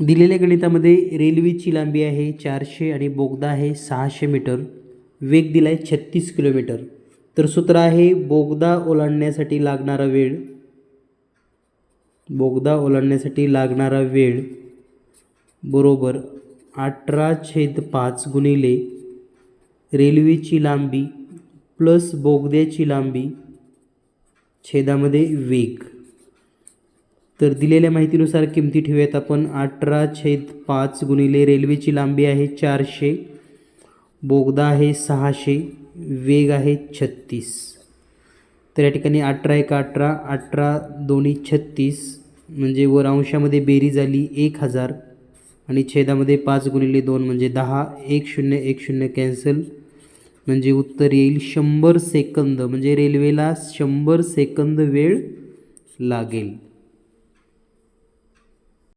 दिलेल्या गणितामध्ये रेल्वेची लांबी आहे चारशे आणि बोगदा आहे सहाशे मीटर. वेग दिला आहे छत्तीस किलोमीटर. तर सूत्र आहे बोगदा ओलांडण्यासाठी लागणारा वेळ. बोगदा ओलांडण्यासाठी लागणारा वेळ बरोबर अठरा छेद पाच गुणिले रेल्वेची लांबी प्लस बोगद्याची लांबी छेदामध्ये वेग. तर दिलेल्या माहितीनुसार किमती ठेवूयात आपण. अठरा छेद पाच गुणिले रेल्वेची लांबी आहे चारशे. बोगदा आहे सहाशे. वेग आहे छत्तीस. तर या ठिकाणी अठरा एक अठरा अठरा दोन्ही छत्तीस. म्हणजे वर अंशामध्ये बेरीज झाली एक हजार. आणि छेदामध्ये पाच गुणिले दोन म्हणजे दहा. एक शून्य एक शून्य कॅन्सल. म्हणजे उत्तर येईल शंभर सेकंद. म्हणजे रेल्वेला शंभर सेकंद वेळ लागेल.